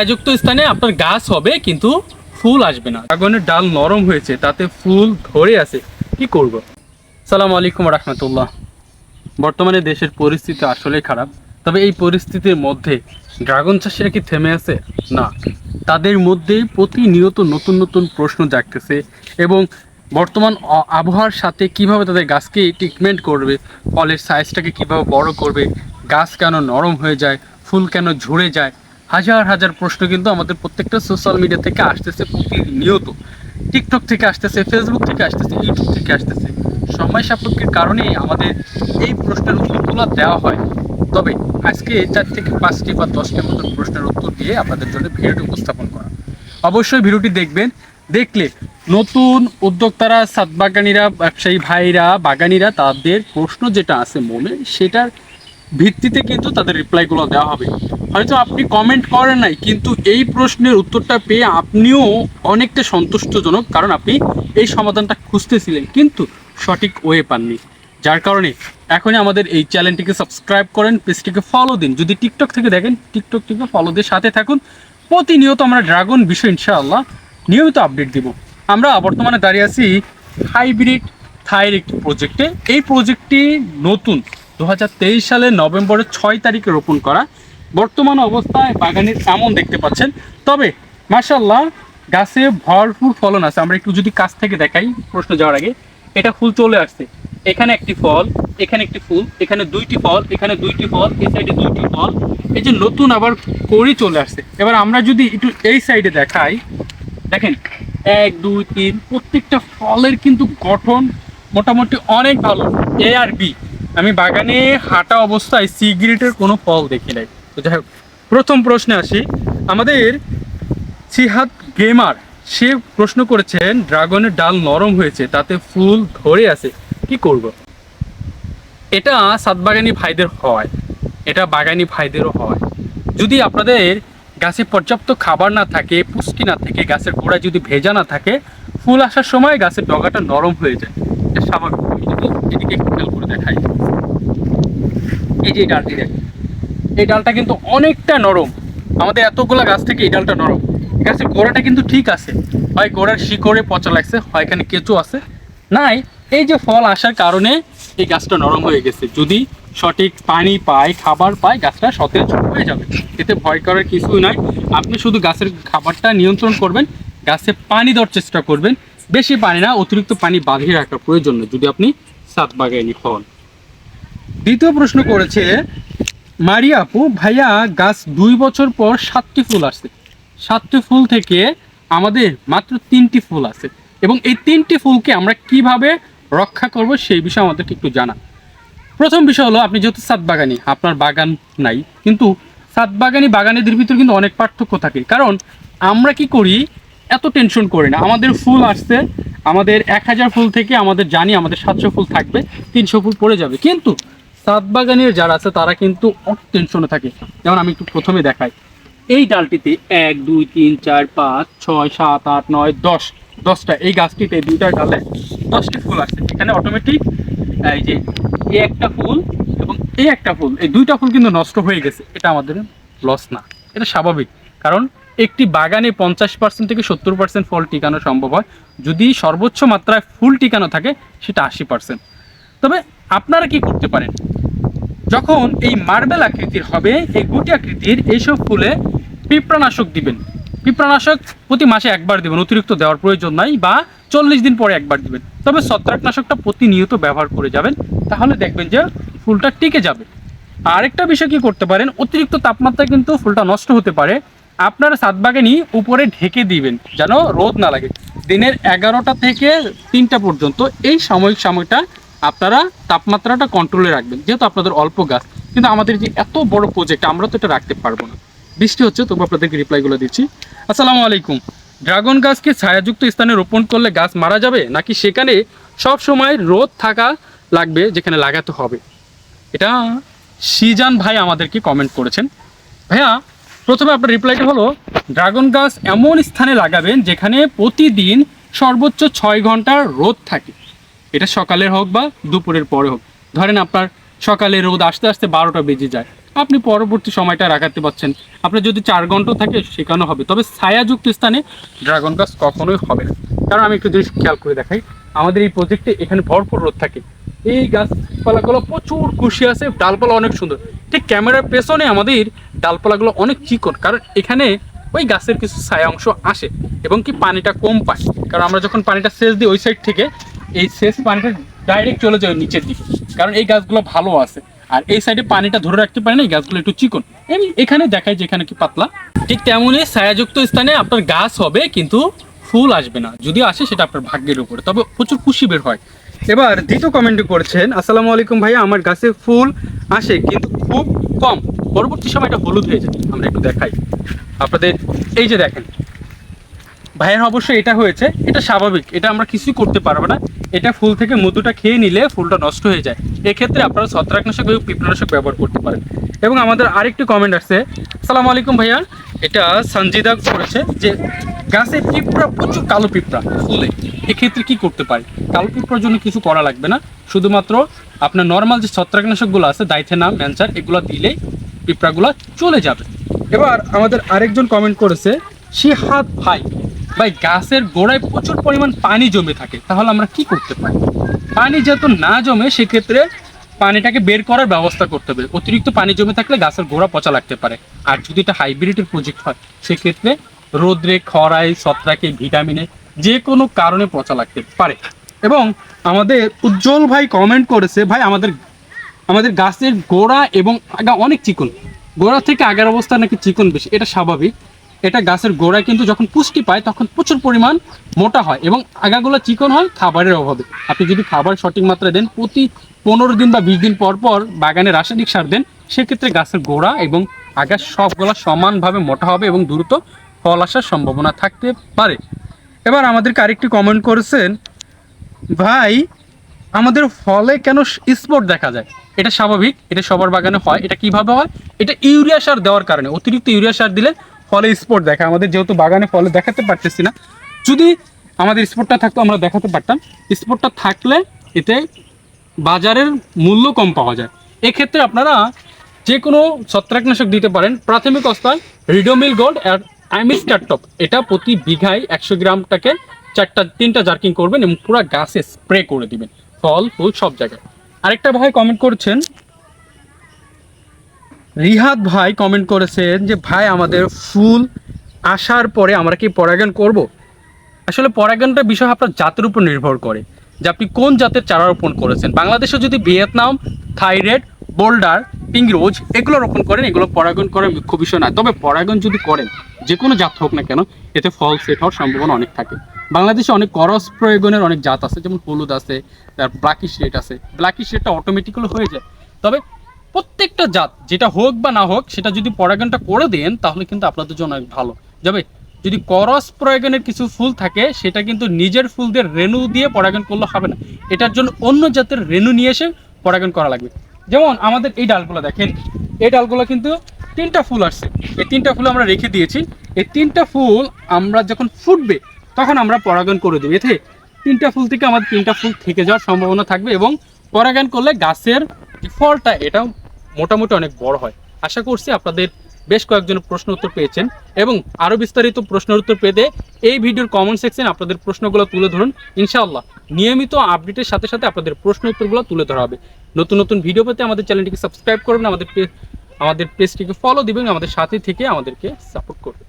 ছায়াযুক্ত স্থানে আপনার গাছ হবে, কিন্তু ফুল আসবে না। ড্রাগনের ডাল নরম হয়েছে, তাতে ফুল ধরে আছে। কি করব? সালাম আলাইকুম রহমতুল্লাহ। বর্তমানে দেশের পরিস্থিতি আসলে খারাপ। তবে এই পরিস্থিতির মধ্যে ড্রাগন চাষিরা কি থেমে আছে? না। তাদের মধ্যে প্রতিনিয়ত নতুন নতুন প্রশ্ন জাগতেছে এবং বর্তমান আবহাওয়ার সাথে কীভাবে তাদের গাছকে ট্রিটমেন্ট করবে, ফলের সাইজটাকে কীভাবে বড় করবে, গাছ কেন নরম হয়ে যায়, ফুল কেন ঝরে যায় হাজার হাজার প্রশ্ন কিন্তু আমাদের প্রত্যেকটা সোশ্যাল মিডিয়া থেকে আসতেছে প্রতিনিয়ত। টিকটক থেকে আসতেছে ফেসবুক থেকে আসতেছে ইউটিউব থেকে আসতেছে। সময় সাপেক্ষের কারণে আমাদের এই প্রশ্নের উত্তরগুলো দেওয়া হয়। তবে আজকে চার থেকে পাঁচটি বা দশটি মতন প্রশ্নের উত্তর দিয়ে আপনাদের জন্য ভিডিওটি উপস্থাপন করা। অবশ্যই ভিডিওটি দেখবেন। দেখলে নতুন উদ্যোক্তারা সাতবাগানিরা ব্যবসায়ী ভাইরা, বাগানিরা, তাদের প্রশ্ন যেটা আছে মনে, সেটার ভিত্তিতে কিন্তু তাদের রিপ্লাইগুলো দেওয়া হবে। হয়তো আপনি কমেন্ট করেন নাই, কিন্তু এই প্রশ্নের উত্তরটা পেয়ে আপনিও অনেকটা সন্তুষ্টজনক, কারণ আপনি এই সমাধানটা খুঁজতেছিলেন, কিন্তু সঠিক ওয়ে পাননি। যার কারণে এখনই আমাদের এই চ্যানেলটিকে সাবস্ক্রাইব করেন পেজটিকে ফলো দিন। যদি টিকটক থেকে দেখেন টিকটক থেকে ফলো দিয়ে সাথে থাকুন। প্রতিনিয়ত আমরা ড্রাগন বিষয় ইনশাআল্লাহ নিয়মিত আপডেট দিব। আমরা বর্তমানে দাঁড়িয়ে আছি হাইব্রিড থাইয়ের একটি প্রজেক্টে এই প্রজেক্টটি নতুন। দু সালের নভেম্বরের ছয় তারিখে রোপণ করা বর্তমান অবস্থায় বাগানের এমন দেখতে পাচ্ছেন। তবে মার্শাল্লাহ গাছে ভরপুর ফলন আছে। আমরা একটু যদি কাছ থেকে দেখাই প্রশ্ন যাওয়ার আগে, এটা ফুল চলে আসছে। এখানে একটি ফল, এখানে একটি ফুল, এখানে দুইটি ফল, এখানে দুইটি ফল, এই সাইডে দুইটি ফল। এই যে নতুন আবার করি চলে আসছে। এবার আমরা যদি একটু এই সাইডে দেখাই, দেখেন, এক, দুই, তিন, প্রত্যেকটা ফলের কিন্তু গঠন মোটামুটি অনেক ভালো। এ আর বি। আমি বাগানে হাঁটা অবস্থায় সিগারেটের কোনো ফল দেখি নাই। তো যাই হোক, প্রথম প্রশ্নে আসি। আমাদের সিহাত গেমার সে প্রশ্ন করেছেন ড্রাগনের ডাল নরম হয়েছে, তাতে ফুল ধরে আছে, কি করব? এটা সাতবাগানি ভাইদের হয়, এটা বাগানি ভাইদেরও হয়। যদি আপনাদের গাছে পর্যাপ্ত খাবার না থাকে, পুষ্টি না থাকে, গাছের গোড়া যদি ভেজা না থাকে, ফুল আসার সময় গাছের ডগাটা নরম হয়ে যায়। এটা স্বাভাবিক। আমি এদিকে খেয়াল করে দেখাই। এই যে এই ডালটি দেখ এই ডালটা কিন্তু অনেকটা নরম। আমাদের এতগুলা গাছ থেকে এই ডালটা নরম। গাছের গোড়াটা কিন্তু ঠিক আছে। হয় গোড়ার শিকড়ে পচা লাগছে, হয় এখানে কেঁচো আছে। নাই, এই যে ফল আসার কারণে এই গাছটা নরম হয়ে গেছে। যদি সঠিক পানি পায়, খাবার পায়, গাছটা সতেজ হয়ে যাবে। এতে ভয় করার কিছুই নয় আপনি শুধু গাছের খাবারটা নিয়ন্ত্রণ করবেন, গাছে পানি দেওয়ার চেষ্টা করবেন। বেশি পানি না, অতিরিক্ত পানি বাঁধিয়ে রাখার প্রয়োজন যদি আপনি সাত বাগানি হন দ্বিতীয় প্রশ্ন করেছে, মারিয়া আপু, ভাইয়া গাছ দুই বছর পর সাতটি ফুল আসছে। সাতটি ফুল থেকে আমাদের মাত্র তিনটি ফুল আছে। এবং এই তিনটি ফুলকে আমরা কীভাবে রক্ষা করব সেই বিষয়ে আমাদেরকে একটু জানা প্রথম বিষয় হলো, আপনি যেহেতু সাত বাগানি, আপনার বাগান নাই। কিন্তু সাত বাগানি বাগানিদের ভিতর কিন্তু অনেক পার্থক্য থাকে। কারণ আমরা কি করি, এত টেনশন করি না। আমাদের ফুল আসছে, আমাদের এক হাজার ফুল থেকে আমাদের জানি আমাদের সাতশো ফুল থাকবে, তিনশো ফুল পড়ে যাবে। কিন্তু সাত বাগানের যারা আছে, তারা কিন্তু অনেক টেনশনে থাকে। যেমন আমি একটু প্রথমে দেখাই। এই ডালটিতে এক, দুই, তিন, চার, পাঁচ, ছয়, সাত, আট, নয়, দশ, দশটা। এই গাছটিতে দুইটা ডালে দশটি ফুল আছে। এখানে অটোমেটিক এই যে এই একটা ফুল এবং এই একটা ফুল। এই দুইটা ফুল কিন্তু নষ্ট হয়ে গেছে। এটা আমাদের লস না। এটা স্বাভাবিক। কারণ একটি বাগানে পঞ্চাশ পার্সেন্ট থেকে সত্তর পার্সেন্ট ফল টিকানো সম্ভব হয়। যদি সর্বোচ্চ মাত্রায় ফুল টিকানো থাকে, সেটা আশি পার্সেন্ট তবে আপনারা কি করতে পারেন? যখন এই মার্বেল আকৃতির হবে, এই গুটি আকৃতির এইসব ফুলে পিঁপড়ানাশক দিবেন। পিঁপড়ানাশক প্রতি মাসে একবার দিবেন, অতিরিক্ত দেওয়ার প্রয়োজন নাই বা চল্লিশ দিন পরে একবার দিবেন। তবে ছত্রাকনাশকটা প্রতিনিয়ত ব্যবহার করে যাবেন, তাহলে দেখবেন যে ফুলটা টিকে যাবে। আরেকটা বিষয় কি করতে পারেন, অতিরিক্ত তাপমাত্রায় কিন্তু ফুলটা নষ্ট হতে পারে। আপনারা সাত বাগানই উপরে ঢেকে দিবেন, যেন রোদ না লাগে। দিনের এগারোটা থেকে তিনটা পর্যন্ত এই সাময়িক সময়টা আপনারা তাপমাত্রাটা কন্ট্রোলে রাখবেন। যেহেতু আপনাদের অল্প গাছ, কিন্তু আমাদের যে এত বড় প্রজেক্ট আমরা তো এটা রাখতে পারব না। বৃষ্টি হচ্ছে, তবু আপনাদেরকে রিপ্লাইগুলো দিচ্ছি। আসসালামু আলাইকুম। ড্রাগন গাছকে ছায়াযুক্ত স্থানে রোপণ করলে গাছ মারা যাবে? নাকি সেখানে সব সময় রোদ থাকা লাগবে, যেখানে লাগাতে হবে? এটা সিজান ভাই আমাদেরকে কমেন্ট করেছেন। ভাইয়া, প্রথমে আপনার রিপ্লাইটা হলো, ড্রাগন গাছ এমন স্থানে লাগাবেন, যেখানে প্রতিদিন সর্বোচ্চ ছয় ঘণ্টার রোদ থাকে। এটা সকালের হোক বা দুপুরের পরে হোক। ধরেন আপনার সকালে রোদ আসতে আসতে বারোটা বেজে যায়। আপনি পরবর্তী সময়টা রাখাতে পারছেন। আপনার যদি চার ঘণ্টা থাকে, সেখানেও হবে। তবে ছায়াযুক্ত স্থানে ড্রাগন গাছ কখনোই হবে না। কারণ আমি একটু জিনিস খেয়াল করে দেখাই। আমাদের এই প্রজেক্টে এখানে ভরপুর রোদ থাকে। এই গাছপালাগুলো প্রচুর খুশি আছে, ডালপালা অনেক সুন্দর। ঠিক ক্যামেরার পেছনে আমাদের ডালপালাগুলো অনেক চিকন। কারণ এখানে ওই গাছের কিছু ছায়া অংশ আসে এবং কি পানিটা কম পায়। কারণ আমরা যখন পানিটা সেচ দিই ওই সাইড থেকে এই শেষ পানিটা ডাইরেক্ট চলে যায় নিচের দিকে। কারণ এই গাছগুলো ভালো আছে। আর এই সাইডে পানিটা ধরে রাখতে পারে না, এই গাছগুলো একটু চিকন। এখানে দেখাই যেখানে কি পাতলা। ঠিক তেমনই ছায়াযুক্ত স্থানে আপনার গাছ হবে, কিন্তু ফুল আসবে না। যদি আসে, সেটা আপনার ভাগ্যের উপরে। তবে প্রচুর খুশি বের হয়। এবার দ্বিতীয় কমেন্ট করেছেন, আসসালামু আলাইকুম ভাইয়া, আমার গাছে ফুল আসে, কিন্তু খুব কম। পরবর্তী সময় এটা হলুদ হয়ে যায়। আমরা একটু দেখাই। আপনাদের এই যে দেখেন ভাইয়ের অবশ্যই এটা হয়েছে, এটা স্বাভাবিক, এটা আমরা কিছুই করতে পারব না। এটা ফুল থেকে মধুটা খেয়ে নিলে ফুলটা নষ্ট হয়ে যায়। এক্ষেত্রে আপনারা ছত্রাকনাশক এবং পিঁপড়ানাশক ব্যবহার করতে পারেন। এবং আমাদের আরেকটি কমেন্ট আসছে, সালাম আলাইকুম ভাইয়া। এটা সঞ্জিদা করেছে যে, গাছে পিঁপড়া, প্রচুর কালো পিঁপড়া ফুলে। এক্ষেত্রে কি করতে পারে? কালো পিঁপড়ার জন্য কিছু করা লাগবে না। শুধুমাত্র আপনার নর্মাল যে ছত্রাকনাশকগুলো আছে দাইথেনাম ম্যানসার, এগুলো দিলেই পিঁপড়াগুলো চলে যাবে। এবার আমাদের আরেকজন কমেন্ট করেছে, সে হাত ভাই। ভাই, গাছের গোড়ায় প্রচুর পরিমাণ পানি জমে থাকে, তাহলে আমরা কি করতে পারি? পানি যেহেতু না জমে, সেক্ষেত্রে পানিটাকে বের করার ব্যবস্থা করতে হবে। অতিরিক্ত পানি জমে থাকলে গাছের গোড়া পচা লাগতে পারে। আর যদি এটা হাইব্রিডের প্রজেক্ট হয়, সেক্ষেত্রে রোদ্রে, খরায়, ছত্রাকে, ভিটামিনে যে কোনো কারণে পচা লাগতে পারে। এবং আমাদের উজ্জ্বল ভাই কমেন্ট করেছে, ভাই, আমাদের আমাদের গাছের গোড়া এবং আগা অনেক চিকন। গোড়া থেকে আগের অবস্থা নাকি চিকন বেশি? এটা স্বাভাবিক। এটা গাছের গোড়ায় কিন্তু যখন পুষ্টি পায়, তখন প্রচুর পরিমাণ মোটা হয় এবং আগাগুলো চিকন হয় খাবারের অভাবে। আপনি যদি খাবার সঠিক মাত্রায় দেন, প্রতি পনেরো দিন বা বিশ দিন পর পর বাগানে রাসায়নিক সার দেন, সেক্ষেত্রে গাছের গোড়া এবং আগা সবগুলো সমানভাবে মোটা হবে এবং দ্রুত ফল আসার সম্ভাবনা থাকতে পারে। এবার আমাদেরকে আরেকটি কমেন্ট করেছেন, ভাই, আমাদের ফলে কেন স্পট দেখা যায়? এটা স্বাভাবিক, এটা সবার বাগানে হয়। এটা কীভাবে হয়? এটা ইউরিয়া সার দেওয়ার কারণে। অতিরিক্ত ইউরিয়া সার দিলে ফলে স্পট দেখা। আমাদের যেহেতু বাগানে ফলে দেখাতে পারতেছি না। যদি আমাদের স্পটটা থাকতো, আমরা দেখাতে পারতাম। স্পটটা থাকলে এতে বাজারের মূল্য কম পাওয়া যায়। এক্ষেত্রে আপনারা যে কোনো ছত্রাকনাশক দিতে পারেন। প্রাথমিক অবস্থায় রিডোমিল গোল্ড আর আইমিস্টার টপ এটা প্রতি বিঘায় একশো গ্রামটাকে চারটা, তিনটা জার্কিং করবেন এবং পুরো গাছে স্প্রে করে দিবেন। ফল, ফুল সব জায়গায়। আরেকটা ভাই কমেন্ট করছেন রিহাদ ভাই কমেন্ট করেছেন যে, ভাই, আমাদের ফুল আসার পরে আমরা কি পরাগায়ন করব? আসলে পরাগায়নটা বিষয় আপনার জাতের উপর নির্ভর করে যে আপনি কোন জাতের চারা রোপণ করেছেন। বাংলাদেশে যদি ভিয়েতনাম থাইরেড বোল্ডার, পিংরোজ এগুলো রোপণ করেন, এগুলো পরাগায়ন করার মুখ্য বিষয় না। তবে পরাগায়ন যদি করেন, যে কোনো জাত হোক না কেন, এতে ফল সেট হওয়ার সম্ভাবনা অনেক থাকে। বাংলাদেশে অনেক করস প্রয়োগনের অনেক জাত আছে, যেমন হলুদ আছে, তার ব্ল্যাকি শেড আছে। ব্ল্যাকি শেডটা অটোমেটিক্যালি হয়ে যায়। তবে প্রত্যেকটা জাত, যেটা হোক বা না হোক, সেটা যদি পরাগায়নটা করে দেন, তাহলে কিন্তু আপনাদের জন্য অনেক ভালো। যাবে? যদি করস প্রয়োগনের কিছু ফুল থাকে, সেটা কিন্তু নিজের ফুলদের রেণু দিয়ে পরাগায়ন করলে হবে না। এটার জন্য অন্য জাতের রেণু নিয়ে এসে পরাগায়ন করা লাগবে। যেমন আমাদের এই ডালগুলো দেখেন, এই ডালগুলো কিন্তু তিনটা ফুল আসছে। এই তিনটা ফুল আমরা রেখে দিয়েছি। এই তিনটা ফুল আমরা যখন ফুটবে, তখন আমরা পরাগায়ন করে দেবো। এতে তিনটা ফুল থেকে আমাদের তিনটা ফুল থেকে যাওয়ার সম্ভাবনা থাকবে এবং পরাগায়ন করলে গাছের ফলটা, এটাও মোটামুটি অনেক বড় হয়। আশা করছি আপনাদের বেশ কয়েকজন প্রশ্ন উত্তর পেয়েছেন এবং আরও বিস্তারিত প্রশ্নের উত্তর পেতে এই ভিডিওর কমেন্ট সেকশন আপনাদের প্রশ্নগুলো তুলে ধরুন। ইনশাআল্লাহ নিয়মিত আপডেটের সাথে সাথে আপনাদের প্রশ্ন উত্তরগুলো তুলে ধরা হবে। নতুন নতুন ভিডিও পেতে আমাদের চ্যানেলটিকে সাবস্ক্রাইব করবেন, আমাদের আমাদের পেজটিকে ফলো দিবেন, আমাদের সাথে থেকে আমাদেরকে সাপোর্ট করবেন।